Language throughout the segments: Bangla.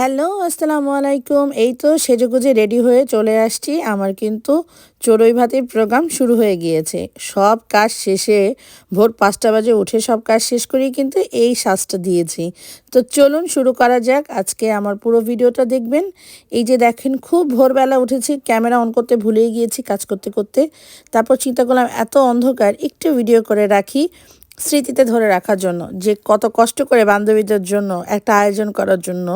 হ্যালো আসসালামু আলাইকুম এই তো সেজেগুজে রেডি হয়ে চলে আসছি। আমার কিন্তু চড়ুই ভাতির প্রোগ্রাম শুরু হয়ে গিয়েছে। সব কাজ শেষে ভোর পাঁচটা বাজে উঠে সব কাজ শেষ করেই কিন্তু এই সাজটা দিয়েছি। তো চলুন শুরু করা যাক। আজকে আমার পুরো ভিডিওটা দেখবেন। এই যে দেখেন, খুব ভোরবেলা উঠেছি, ক্যামেরা অন করতে ভুলেই গিয়েছি কাজ করতে করতে। তারপর চিন্তা করলাম, এত অন্ধকার, একটু ভিডিও করে রাখি। স্মৃতিতে ধরে রাখার জন্য, যে কত কষ্ট করে বান্ধবীদের জন্য, একটা আয়োজন করার জন্য,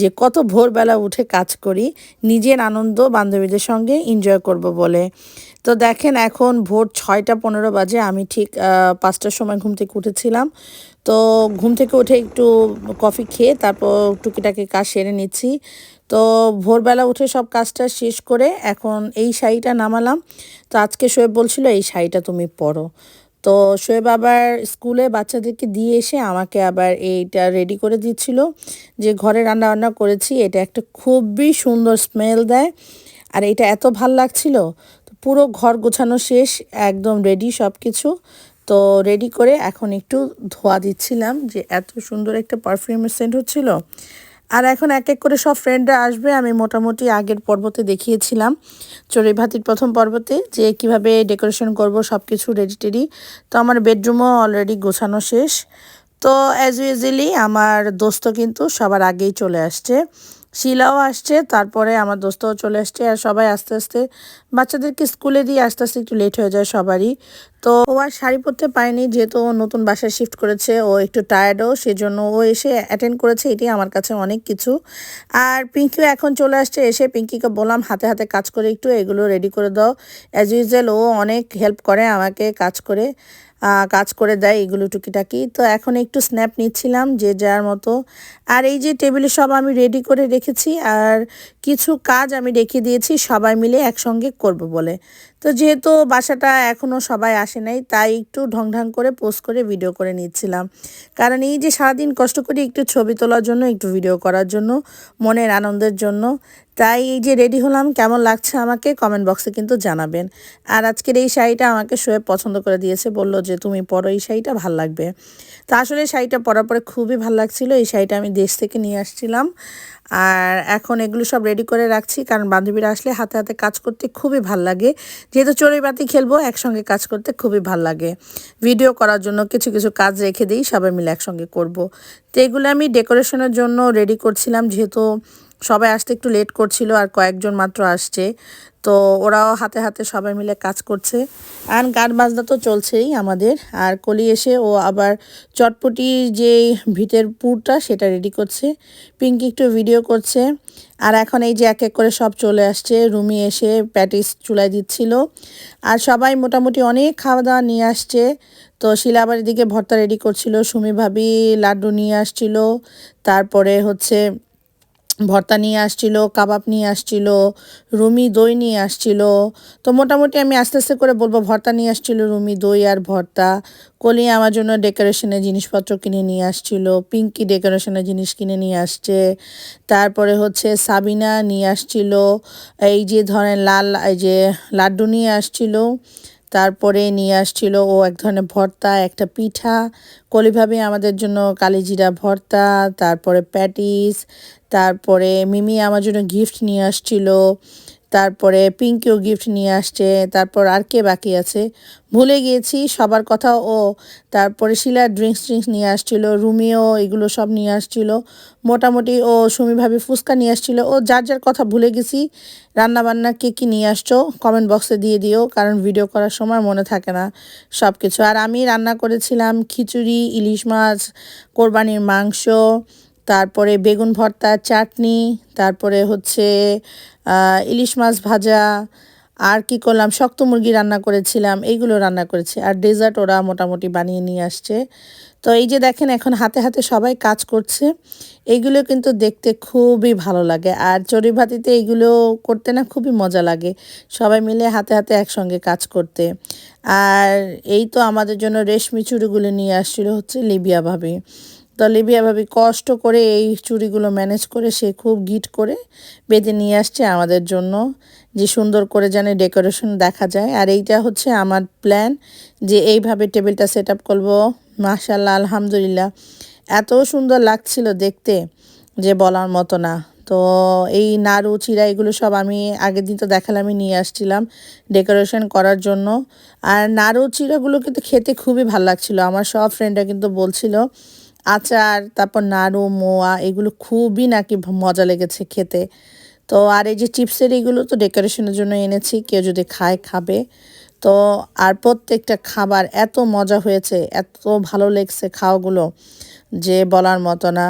যে কত ভোরবেলা উঠে কাজ করি, নিজের আনন্দ বান্ধবীদের সঙ্গে এনজয় করব বলে। তো দেখেন এখন ভোর ছয়টা পনেরো বাজে, আমি ঠিক পাঁচটার সময় ঘুম থেকে উঠেছিলাম। তো ঘুম থেকে উঠে একটু কফি খেয়ে তারপর টুকিটাকি কাজ সেরে নিচ্ছি। তো ভোরবেলা উঠে সব কাজটা শেষ করে এখন এই শাড়িটা নামালাম। তো আজকে শোয়েব বলছিল, এই শাড়িটা তুমি পরো। তো শোয়েব আবার স্কুলে বাচ্চাদেরকে দিয়ে এসে আমাকে আবার এইটা রেডি করে দিচ্ছিল যে ঘরে রান্না বান্না করেছি, এটা একটা খুবই সুন্দর স্মেল দেয় আর এটা এত ভালো লাগছিল। তো পুরো ঘর গোছানো শেষ, একদম রেডি সব কিছু তো রেডি করে এখন একটু ধোয়া দিচ্ছিলাম যে এত সুন্দর একটা পারফিউমের সেন্ট হচ্ছিল। আর এখন এক এক করে সব ফ্রেন্ডরা আসবে। আমি মোটামুটি আগের পর্বতে দেখিয়েছিলাম, চড়ুই ভাতির প্রথম পর্বতে, যে কীভাবে ডেকোরেশন করব সব কিছু রেডি টেডি তো আমার বেডরুমও অলরেডি গোছানো শেষ। তো অ্যাজ ইউজুয়ালি আমার দোস্ত কিন্তু সবার আগেই চলে আসছে। শিলাও আসছে, তারপরে আমার দোস্তও চলে আসছে আর সবাই আস্তে আস্তে বাচ্চাদেরকে স্কুলে দিয়ে আস্তে আস্তে একটু লেট হয়ে যায় সবারই। তো ও আর শাড়ি পরতে পায়নি যেহেতু ও নতুন বাসায় শিফট করেছে, ও একটু টায়ার্ডও সেজন্য ও এসে অ্যাটেন্ড করেছে এটি আমার কাছে অনেক কিছু। আর পিঙ্কিও এখন চলে আসছে, এসে পিঙ্কিকে বললাম, হাতে হাতে কাজ করে একটু, এগুলো রেডি করে দাও। অ্যাজ ইউজুয়াল ও অনেক হেল্প করে আমাকে কাজ করে। কাজ করে দেয় এগুলো টুকিটাকি। তো এখন একটু স্ন্যাপ নিচ্ছিলাম যে যার মতো। আর এই যে টেবিলে সব আমি রেডি করে রেখেছি আর কিছু কাজ আমি রেখে দিয়েছি, সবাই মিলে একসঙ্গে করব বলে। তো যেহেতু বাসাটা এখনও সবাই আসে নাই, তাই একটু ঢং ঢং করে পোস্ট করে ভিডিও করে নিচ্ছিলাম। কারণ এই যে সারাদিন কষ্ট করি একটু ছবি তোলার জন্য, একটু ভিডিও করার জন্য, মনের আনন্দের জন্য তাই এই যে রেডি হলাম, কেমন লাগছে আমাকে কমেন্ট বক্সে কিন্তু জানাবেন। আর আজকের এই শাড়িটা আমাকে শোয়ে পছন্দ করে দিয়েছে, বলল যে তুমি পরো এই শাড়িটা, ভালো লাগবে। তা আসলে শাড়িটা পরার পরে খুবই ভালো লাগছিল, এই শাড়িটা আমি দেশ থেকে নিয়ে আসছিলাম। আর এখন এগুলো সব রেডি করে রাখছি, কারণ বান্ধবীরা আসলে হাতে হাতে কাজ করতে খুবই ভালো লাগে। যেহেতু চড়ুই বাতি খেলব, একসঙ্গে কাজ করতে খুবই ভালো লাগে। ভিডিও করার জন্য কিছু কিছু কাজ রেখে দিই, সবাই মিলে একসঙ্গে করব। তো এগুলো আমি ডেকোরেশনের জন্য রেডি করছিলাম, যেহেতু সবাই আসতে একটু লেট করছিল আর কয়েকজন মাত্র আসছে। তো ওরাও হাতে হাতে সবাই মিলে কাজ করছে। আর গান বাজনা তো চলছেই আমাদের। আর কলি এসে ও আবার চটপটি যে ভিটের পুরটা সেটা রেডি করছে। পিঙ্কি একটু ভিডিও করছে। আর এখন এই যে এক এক করে সব চলে আসছে। রুমি এসে প্যাটিস চুলায় দিচ্ছিল। আর সবাই মোটামুটি অনেক খাওয়া দাওয়া নিয়ে আসছে। তো শিলাবাড়ির দিকে ভর্তা রেডি করছিল। সুমি ভাবি লাড্ডু নিয়ে আসছিল। তারপরে হচ্ছে ভর্তা নিয়ে আসছিল, কাবাব নিয়ে আসছিল, রুমি দই নিয়ে আসছিল। তো মোটামুটি আমি আস্তে আস্তে করে বলব ভর্তা নিয়ে আসছিল, রুমি দই আর ভর্তা। কলি আমার জন্য ডেকোরেশনের জিনিসপত্র কিনে নিয়ে আসছিল, পিঙ্কি ডেকোরেশনের জিনিস কিনে নিয়ে আসছে। তারপরে হচ্ছে সাবিনা নিয়ে আসছিল, এই যে ধরেন লাল, এই যে লাড্ডু নিয়ে আসছিল। তারপরে নিয়ে আসছিল ও এক ধরনের ভর্তা, একটা পিঠা, কলিভাবে আমাদের জন্য কালিজিরা ভর্তা, তারপরে প্যাটিস, তারপরে মিমি আমার জন্য গিফট নিয়ে আসছিল তারপরে পিঙ্কিও গিফট নিয়ে আসছে, তারপর আর কে বাকি আছে? ভুলে গিয়েছি সবার কথা, ও। তারপরে শিলা ড্রিঙ্কস ট্রিঙ্কস নিয়ে আসছিল, রুমিও এগুলো সব নিয়ে আসছিল। মোটামুটি ও সুমিভাবে ফুচকা নিয়ে আসছিল। ও যার যার কথা ভুলে গেছি, রান্নাবান্না কে কী নিয়ে আসছো কমেন্ট বক্সে দিয়ে দিও, কারণ ভিডিও করার সময় মনে থাকে না সব কিছু আর আমি রান্না করেছিলাম খিচুড়ি, ইলিশ মাছ, কোরবানির মাংস তারপরে বেগুন ভর্তা, চাটনি, তারপরে হচ্ছে ইলিশ মাছ ভাজা, আর কি করলাম, শক্ত মুরগি রান্না করেছিলাম, এইগুলো রান্না করেছি। আর ডেজার্ট ওরা মোটামুটি বানিয়ে নিয়ে আসছে। তো এই যে দেখেন, এখন হাতে হাতে সবাই কাজ করছে। এইগুলো কিন্তু দেখতে খুবই ভালো লাগে। আর চড়ি ভাতিতে এইগুলো করতে না খুবই মজা লাগে। সবাই মিলে হাতে হাতে একসঙ্গে কাজ করতে। আর এই তো আমাদের জন্য রেশমি চুড়িগুলো নিয়ে আসছিল হচ্ছে লিবিয়া ভাবি। তো লিবিয়া ভাবি কষ্ট করে এই চুড়িগুলো ম্যানেজ করে সে খুব গিট করে বেঁধে নিয়ে আসছে আমাদের জন্য। যে সুন্দর করে জানে ডেকোরেশন দেখা যায়। আর এইটা হচ্ছে আমার প্ল্যান যে এইভাবে টেবিলটা সেট আপ করব। মাশাল্লাহ আলহামদুলিল্লাহ। এত সুন্দর লাগছিল দেখতে যে বলার মতো না। তো এই নাড়ু, চিরা এগুলো সব আমি আগের দিন তো দেখালামই নিয়ে আসছিলাম ডেকোরেশন করার জন্য। আর নাড়ু, চিরাগুলো কিন্তু খেতে খুবই ভালো লাগছিল। আমার সব ফ্রেন্ডরা কিন্তু বলছিল আচার, তারপর নাড়ু, মোয়া, এগুলো খুবই নাকি মজা লেগেছে খেতে। তো আর এই যে চিপসের এগুলো তো ডেকোরেশনের জন্য এনেছি, কেউ যদি খায়, খাবে। তো আর প্রত্যেকটা খাবার এত মজা হয়েছে, এত ভালো লেগছে খাওয়াগুলো, যে বলার মতো না।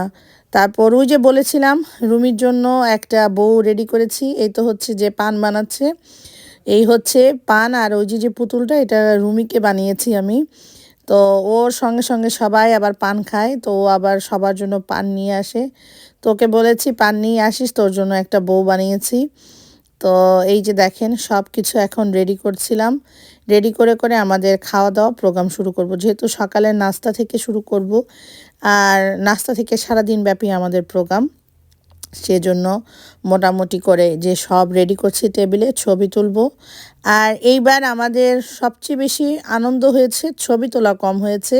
তারপর ওই যে বলেছিলাম, রুমির জন্য একটা বউ রেডি করেছি, এই তো হচ্ছে যে পান বানাচ্ছে। এই হচ্ছে পান আর ওই যে যে পুতুলটা, এটা রুমিকে বানিয়েছি আমি। তো ওর সঙ্গে সঙ্গে সবাই আবার পান খায়, তো ও আবার সবার জন্য পান নিয়ে আসে। তোকে বলেছি, পান নিয়ে আসিস, তোর জন্য একটা বউ বানিয়েছি। তো এই যে দেখেন সব কিছু এখন রেডি করছিলাম। রেডি করে করে আমাদের খাওয়া দাওয়া প্রোগ্রাম শুরু করব। যেহেতু সকালের নাস্তা থেকে শুরু করব, আর নাস্তা থেকে সারাদিন ব্যাপী আমাদের প্রোগ্রাম সেজন্য মোটামুটি করে যে সব রেডি করছি টেবিলে ছবি তুলব। আর এইবার আমাদের সবচেয়ে বেশি আনন্দ হয়েছে, ছবি তোলা কম হয়েছে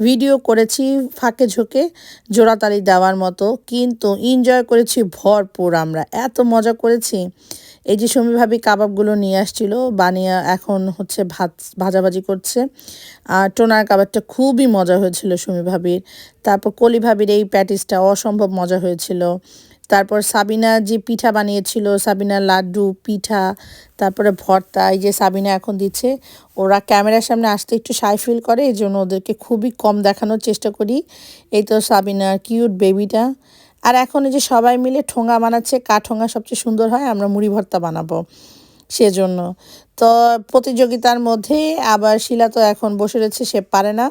ভিডিও করেছি ফাঁকে ঝোঁকে, জোড়াতালি দেওয়ার মতো, কিন্তু এনজয় করেছি ভরপুর আমরা, এত মজা করেছি। এই যে সমী ভাবি কাবাবগুলো নিয়ে আসছিল, বানিয়ে এখন হচ্ছে ভাত, ভাজাভাজি করছে। আর টোনার কাবাবটা খুবই মজা হয়েছিল সমী ভাবির, তারপর কলি ভাবির এই প্যাটিসটা অসম্ভব মজা হয়েছিল। তারপর সাবিনা যে পিঠা বানিয়েছিল, সাবিনা লাড্ডু, পিঠা, তারপরে ভর্তা, এই যে সাবিনা এখন দিচ্ছে, ওরা ক্যামেরার সামনে আসতে একটু সাই ফিল করে, এই জন্য ওদেরকে খুবই কম দেখানোর চেষ্টা করি। এই তো সাবিনার কিউট বেবিটা আর এখন এই যে সবাই মিলে ঠোঙা বানাচ্ছে কাঠোঙা সবচেয়ে সুন্দর হয়, আমরা মুড়ি ভর্তা বানাবো সেজন্য। তো প্রতিযোগিতার মধ্যে আবার শিলা তো এখন বসে রয়েছে, সে পারে না।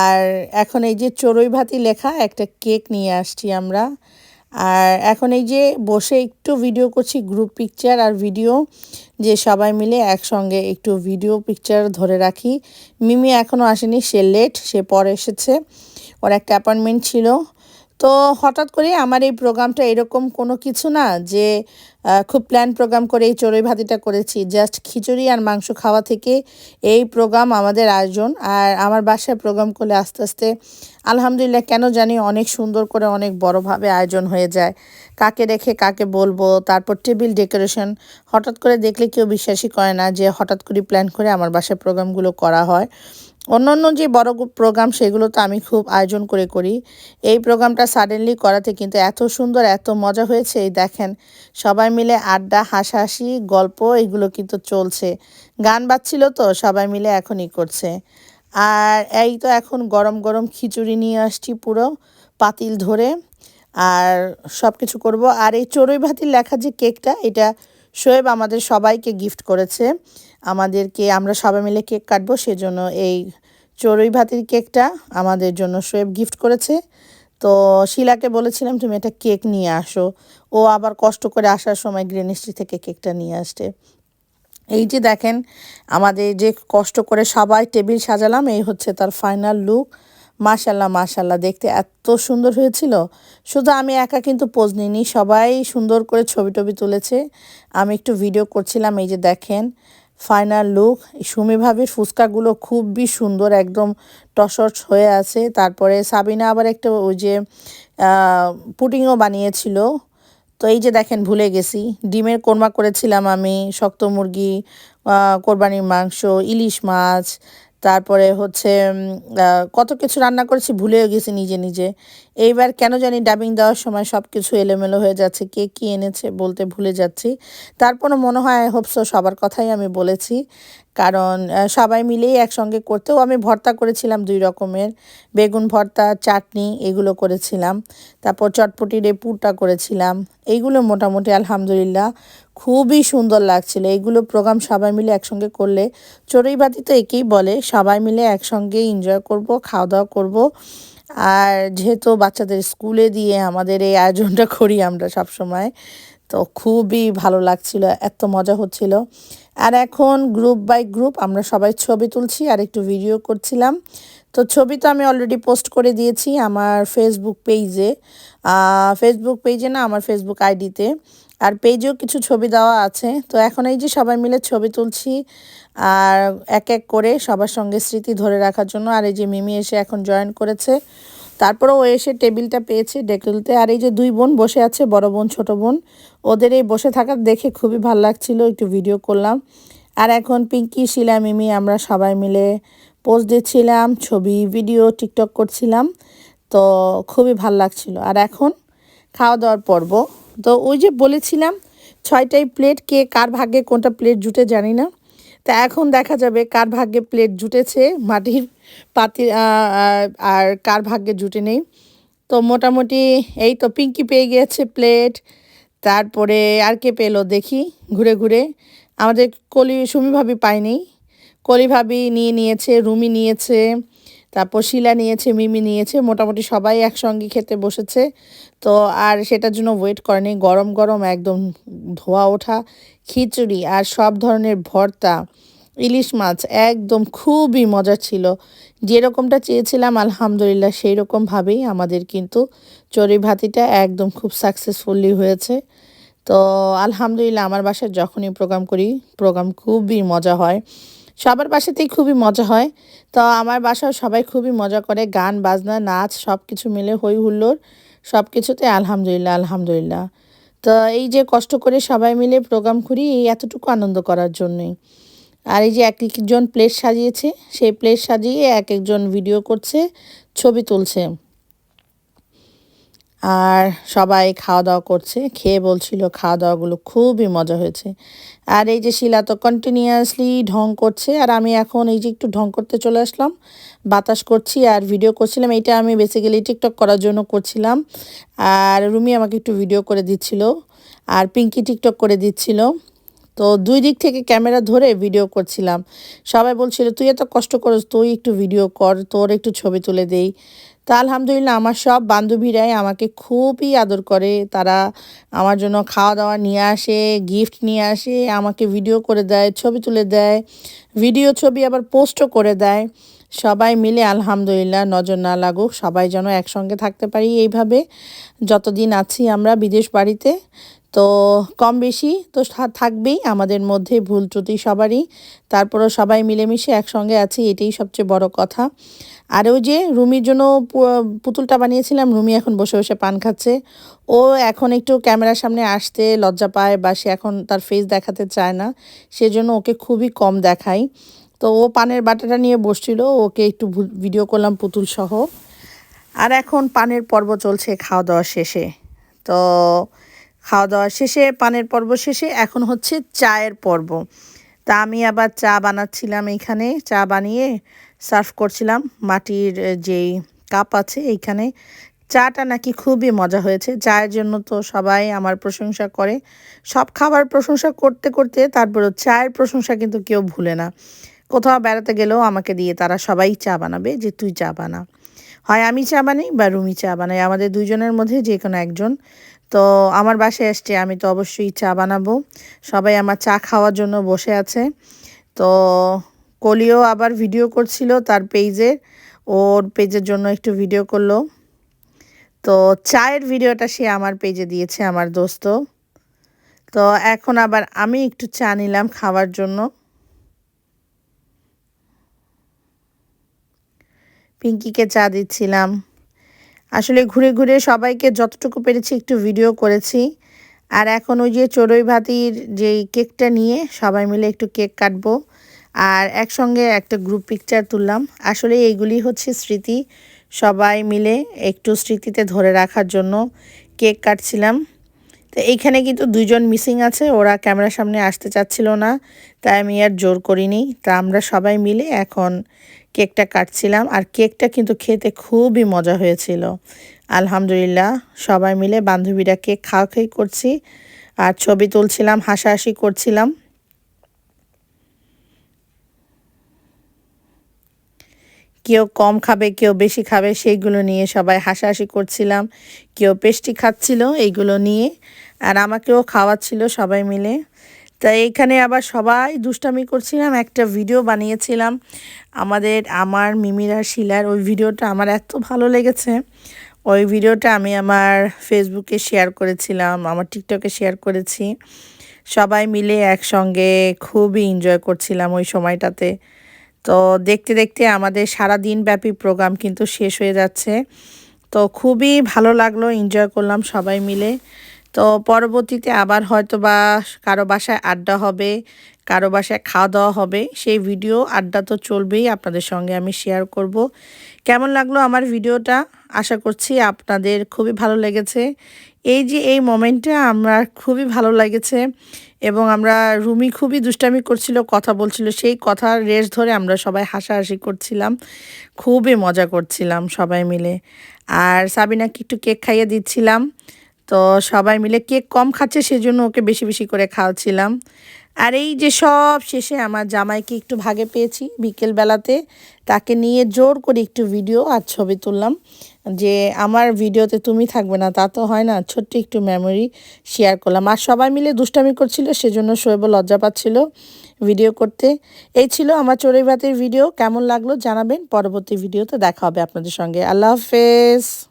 আর এখন এই যে চড়ুই ভাতি লেখা একটা কেক নিয়ে আসছি আমরা। আর এখন এই যে বসে একটু ভিডিও করছি গ্রুপ পিকচার আর ভিডিও যে সবাই মিলে একসঙ্গে একটু ভিডিও পিকচার ধরে রাখি। মিমি এখনও আসেনি, সে লেট সে পরে এসেছে। ওর একটা অ্যাপয়েন্টমেন্ট ছিল। তো হঠাৎ করে আমার এই প্রোগ্রামটা এরকম কোনো কিছু না যে খুব প্ল্যান প্রোগ্রাম করে এই চড়ুই ভাতিটা করেছি। জাস্ট খিচুড়ি আর মাংস খাওয়া থেকে এই প্রোগ্রাম আমাদের আয়োজন। আর আমার বাসায় প্রোগ্রাম করলে আস্তে আস্তে আলহামদুলিল্লাহ কেন জানি অনেক সুন্দর করে অনেক বড়োভাবে আয়োজন হয়ে যায়। কাকে রেখে কাকে বলব, তারপর টেবিল ডেকোরেশন হঠাৎ করে দেখলে কেউ বিশ্বাসই করে না যে, হঠাৎ করে প্ল্যান করে আমার বাসায় প্রোগ্রামগুলো করা হয়। অন্যান্য যে বড় প্রোগ্রাম সেগুলো তো আমি খুব আয়োজন করে করি। এই প্রোগ্রামটা সাডেনলি করাতে কিন্তু এত সুন্দর, এত মজা হয়েছে। এই দেখেন, সবাই মিলে আড্ডা, হাসাহাসি, গল্প এগুলো কিন্তু চলছে। গান বাজছিল তো, সবাই মিলে এখনই করছে। আর এই তো এখন গরম গরম খিচুড়ি নিয়ে আসছি পুরো পাতিল ধরে। আর সব কিছু করব। আর এই চড়ুই ভাতির লেখা যে কেকটা এটা শোয়েব আমাদের সবাইকে গিফট করেছে। আমাদেরকে, আমরা সবাই মিলে কেক কাটবো, সেজন্য এই চড়ুই ভাতির কেকটা আমাদের জন্য শোয়েব গিফট করেছে। তো শিলাকে বলেছিলাম, তুমি একটা কেক নিয়ে আসো। ও আবার কষ্ট করে আসার সময় গ্রেনিস্ট্রি থেকে কেকটা নিয়ে আসতে এই যে দেখেন, আমাদের যে কষ্ট করে সবাই টেবিল সাজালাম, এই হচ্ছে তার ফাইনাল লুক মাশাল্লাহ মাশাল্লাহ দেখতে এত সুন্দর হয়েছিল। শুধু আমি একা কিন্তু পোজ নিইনি, সবাই সুন্দর করে ছবি টবি তুলেছে। আমি একটু ভিডিও করছিলাম, এই যে দেখেন ফাইনাল লুক সুমি ভাবির ফুচকাগুলো খুবই সুন্দর, একদম টসট হয়ে আছে। তারপরে সাবিনা আবার একটা ওই যে পুটিংও বানিয়েছিল। তো এই যে দেখেন, ভুলে গেছি, ডিমের কোরমা করেছিলাম আমি, শক্ত মুরগি কোরবানির মাংস, ইলিশ মাছ তারপরে হচ্ছে কত কিছু রান্না করেছি ভুলেও গেছি নিজে নিজে। এইবার কেন জানি ডাবিং দেওয়ার সময় সব কিছু এলোমেলো হয়ে যাচ্ছে, কে কী এনেছে বলতে ভুলে যাচ্ছি। তারপরও মনে হয় হোপসো সবার কথাই আমি বলেছি। কারণ সবাই মিলেই একসঙ্গে করতেও আমি ভর্তা করেছিলাম দুই রকমের। বেগুন ভর্তা, চাটনি, এগুলো করেছিলাম। তারপর চটপটির এই পুরটা করেছিলাম। এইগুলো মোটামুটি আলহামদুলিল্লাহ খুবই সুন্দর লাগছিল। এইগুলো প্রোগ্রাম সবাই মিলে একসঙ্গে করলে চড়ুইবাতি তো একেই বলে। সবাই মিলে একসঙ্গে এনজয় করব খাওয়া দাওয়া করব। আর যেহেতু বাচ্চাদের স্কুলে দিয়ে আমাদের এই আয়োজনটা করি আমরা সব সময় তো খুবই ভালো লাগছিল, এত মজা হচ্ছিল। আর এখন গ্রুপ বাই গ্রুপ আমরা সবাই ছবি তুলছি আর একটু ভিডিও করছিলাম। তো ছবি তো আমি অলরেডি পোস্ট করে দিয়েছি আমার ফেসবুক পেজে ফেসবুক পেজে না, আমার ফেসবুক আইডিতে আর পেজেও কিছু ছবি দেওয়া আছে। তো এখন এই যে সবাই মিলে ছবি তুলছি আর এক এক করে সবার সঙ্গে স্মৃতি ধরে রাখার জন্য। আর এই যে মিমি এসে এখন জয়েন করেছে। তারপরে ও এসে টেবিলটা পেয়েছে ডেকুলতে আর এই যে দুই বোন বসে আছে, বড় বোন, ছোট বোন, ওদের এই বসে থাকার দেখে খুবই ভালো লাগছিল, একটু ভিডিও করলাম। আর এখন পিঙ্কি, শিলা, মিমি আমরা সবাই মিলে পোস্ট দিচ্ছিলাম, ছবি ভিডিও টিকটক করছিলাম। তো খুবই ভালো লাগছিল। আর এখন খাওয়া দাওয়ার পর্ব। তো ওই যে বলেছিলাম ছয়টাই প্লেট কে কার ভাগ্যে কোনটা প্লেট জুটে জানি না। তা এখন দেখা যাবে কার ভাগ্যে প্লেট জুটেছে মাটির পাতি আর কার ভাগ্যে জুটে নেই। তো মোটামুটি এই তো পিঙ্কি পেয়ে গিয়েছে প্লেট তারপরে আর কে পেল দেখি, ঘুরে ঘুরে। আমাদের কলি সুমি ভাবি পায়নি। কলি ভাবি নিয়ে নিয়েছে, রুমি নিয়েছে। তারপর শিলা নিয়েছে, মিমি নিয়েছে, মোটামুটি সবাই একসঙ্গে খেতে বসেছে। তো আর সেটার জন্য ওয়েট করেনি, গরম গরম একদম ধোয়া ওঠা, খিচুড়ি আর সব ধরনের ভর্তা, ইলিশ মাছ একদম খুবই মজা ছিল। যেরকমটা চেয়েছিলাম আলহামদুলিল্লাহ সেই রকমভাবেই আমাদের কিন্তু চড়ি ভাতিটা একদম খুব সাকসেসফুলি হয়েছে। তো আলহামদুলিল্লাহ আমার বাসায় যখনই প্রোগ্রাম করি প্রোগ্রাম খুবই মজা হয়। সবার বাসাতেই খুবই মজা হয়। তো আমার বাসাও সবাই খুবই মজা করে, গান, বাজনা, নাচ সব কিছু মিলে হই হুল্লোর সব কিছুতে আলহামদুলিল্লাহ আলহামদুলিল্লাহ। তো এই যে কষ্ট করে সবাই মিলে প্রোগ্রাম করি, এই এতটুকু আনন্দ করার জন্যই। আর এই যে এক একজন প্লেট সাজিয়েছে, সেই প্লেট সাজিয়ে এক একজন ভিডিও করছে, ছবি তুলছে। আর সবাই খাওয়া দাওয়া করছে, খেয়ে বলছিল খাওয়া দাওয়াগুলো খুবই মজা হয়েছে। আর এই যে শিলা তো কন্টিনিউয়াসলি ঢং করছে, আর আমি এখন এই যে একটু ঢং করতে চলে আসলাম, বাতাস করছি আর ভিডিও করছিলাম, এইটা আমি বেসিক্যালি টিকটক করার জন্য করছিলাম। আর রুমি আমাকে একটু ভিডিও করে দিচ্ছিল, আর পিঙ্কি টিকটক করে দিচ্ছিল। তো দুই দিক থেকে ক্যামেরা ধরে ভিডিও করছিলাম। সবাই বলছিল, তুই এত কষ্ট করস, তুই একটু ভিডিও কর, তোর একটু ছবি তুলে দেই। তা আলহামদুলিল্লাহ আমার সব বান্ধবীরাই আমাকে খুবই আদর করে। তারা আমার জন্য খাওয়া দাওয়া নিয়ে আসে গিফট নিয়ে আসে, আমাকে ভিডিও করে দেয়, ছবি তুলে দেয় ভিডিও ছবি আবার পোস্টও করে দেয়। সবাই মিলে আলহামদুলিল্লাহ নজর না লাগুক, সবাই যেন একসঙ্গে থাকতে পারি এইভাবে। যতদিন আছি আমরা বিদেশ বাড়িতে তো কম বেশি তো থাকবেই, আমাদের মধ্যে ভুল ত্রুটি সবারই। তারপরও সবাই মিলেমিশে একসঙ্গে আছি, এটাই সবচেয়ে বড় কথা। আর ওই যে রুমির জন্য পুতুলটা বানিয়েছিলাম, রুমি এখন বসে বসে পান খাচ্ছে। ও এখন একটু ক্যামেরার সামনে আসতে লজ্জা পায় বা সে এখন তার ফেস দেখাতে চায় না। সেজন্য ওকে খুবই কম দেখাই। তো ও পানের বাটাটা নিয়ে বসছিল, ওকে একটু ভিডিও করলাম পুতুল সহ। আর এখন পানের পর্ব চলছে খাওয়া দাওয়া শেষে। তো খাওয়া দাওয়া শেষে, পানের পর্ব শেষে, এখন হচ্ছে চায়ের পর্ব। তা আমি আবার চা বানাচ্ছিলাম এইখানে, চা বানিয়ে সার্ভ করছিলাম। মাটির যেই কাপ আছে এইখানে। চাটা নাকি খুবই মজা হয়েছে। চায়ের জন্য তো সবাই আমার প্রশংসা করে। সব খাবার প্রশংসা করতে করতে তারপরে চায়ের প্রশংসা কিন্তু কেউ ভুলে না। কোথাও বেড়াতে গেলেও আমাকে দিয়ে তারা সবাই চা বানাবে যে, তুই চা বানা। হয় আমি চা বানাই বা রুমি চা বানাই আমাদের দুজনের মধ্যে যে কোনো একজন তো আমার বাসায় এসছে আমি তো অবশ্যই চা বানাবো। সবাই আমার চা খাওয়ার জন্য বসে আছে। তো কলিও আবার ভিডিও করছিল তার পেজে ওর পেজের জন্য একটু ভিডিও করল। তো চায়ের ভিডিওটা সে আমার পেজে দিয়েছে, আমার দোস্ত। তো এখন আবার আমি একটু চা নিলাম খাওয়ার জন্য। পিঙ্কিকে চা দিচ্ছিলাম। আসলে ঘুরে ঘুরে সবাইকে যতটুকু পেরেছি একটু ভিডিও করেছি। আর এখন ওই যে চড়ই ভাতির যেই কেকটা নিয়ে সবাই মিলে একটু কেক কাটবো। আর একসঙ্গে একটা গ্রুপ পিকচার তুললাম। আসলে এইগুলি হচ্ছে স্মৃতি। সবাই মিলে একটু স্মৃতিতে ধরে রাখার জন্য কেক কাটছিলাম। তো এইখানে কিন্তু দুইজন মিসিং আছে, ওরা ক্যামেরার সামনে আসতে চাচ্ছিল না, তাই আমি আর জোর করিনি। তা আমরা সবাই মিলে এখন কেকটা কাটছিলাম, আর কেকটা কিন্তু খেতে খুবই মজা হয়েছিল। আলহামদুলিল্লাহ, সবাই মিলে বান্ধবীরা কেক খাওয়া খাই করছি, আর ছবি তুলছিলাম, হাসাহাসি করছিলাম। কেউ কম খাবে, কেউ বেশি খাবে, সেইগুলো নিয়ে সবাই হাসাহাসি করছিলাম। কেউ পেস্টি খাচ্ছিল, এইগুলো নিয়ে। আর আমাকেও খাওয়াচ্ছিল সবাই মিলে। তা এইখানে আবার সবাই দুষ্টামি করছিলাম, একটা ভিডিও বানিয়েছিলাম। আমাদের, আমার, মিমিরা শিলার ওই ভিডিওটা আমার এত ভালো লেগেছে। ওই ভিডিওটা আমি আমার ফেসবুকে শেয়ার করেছিলাম, আমার টিকটকে শেয়ার করেছি। সবাই মিলে একসঙ্গে খুবই এনজয় করছিলাম ওই সময়টাতে। তো দেখতে দেখতে আমাদের সারা দিন ব্যাপী প্রোগ্রাম কিন্তু শেষ হয়ে যাচ্ছে। তো খুবই ভালো লাগল এনজয় করলাম সবাই মিলে। তো পরবর্তীতে আবার হয়তো বা কারও বাসায় আড্ডা হবে, কারও বাসায় খাওয়া দাওয়া হবে, সেই ভিডিও আড্ডা তো চলবেই, আপনাদের সঙ্গে আমি শেয়ার করব। কেমন লাগল আমার ভিডিওটা? আশা করছি আপনাদের খুবই ভালো লেগেছে। এই যে এই মোমেন্টটা আমার খুবই ভালো লেগেছে এবং আমরা রুমি খুবই দুষ্টামি করছিল, কথা বলছিল, সেই কথার রেস ধরে আমরা সবাই হাসাহাসি করছিলাম, খুবই মজা করছিলাম সবাই মিলে। আর সাবিনাকে একটু কেক খাইয়ে দিচ্ছিলাম। তো সবাই মিলে কেক কম খাচ্ছে, সেজন্য ওকে বেশি বেশি করে খাওয়াচ্ছিলাম। আর এই যে সব শেষে আমার জামাইকে একটু ভাগে পেয়েছি বিকেলবেলাতে। তাকে নিয়ে জোর করে একটু ভিডিও আর ছবি তুললাম যে, আমার ভিডিওতে তুমি থাকবে না, তা তো হয় না, ছোট্ট একটু মেমোরি শেয়ার করলাম। আর সবাই মিলে দুষ্টামি করছিল, সেজন্য শোয়েব লজ্জা পাচ্ছিল ভিডিও করতে। এই ছিল আমার চড়ুই ভাতের ভিডিও, কেমন লাগল জানাবেন, পরবর্তী ভিডিওতে দেখা হবে আপনাদের সঙ্গে। আল্লাহ হাফেজ।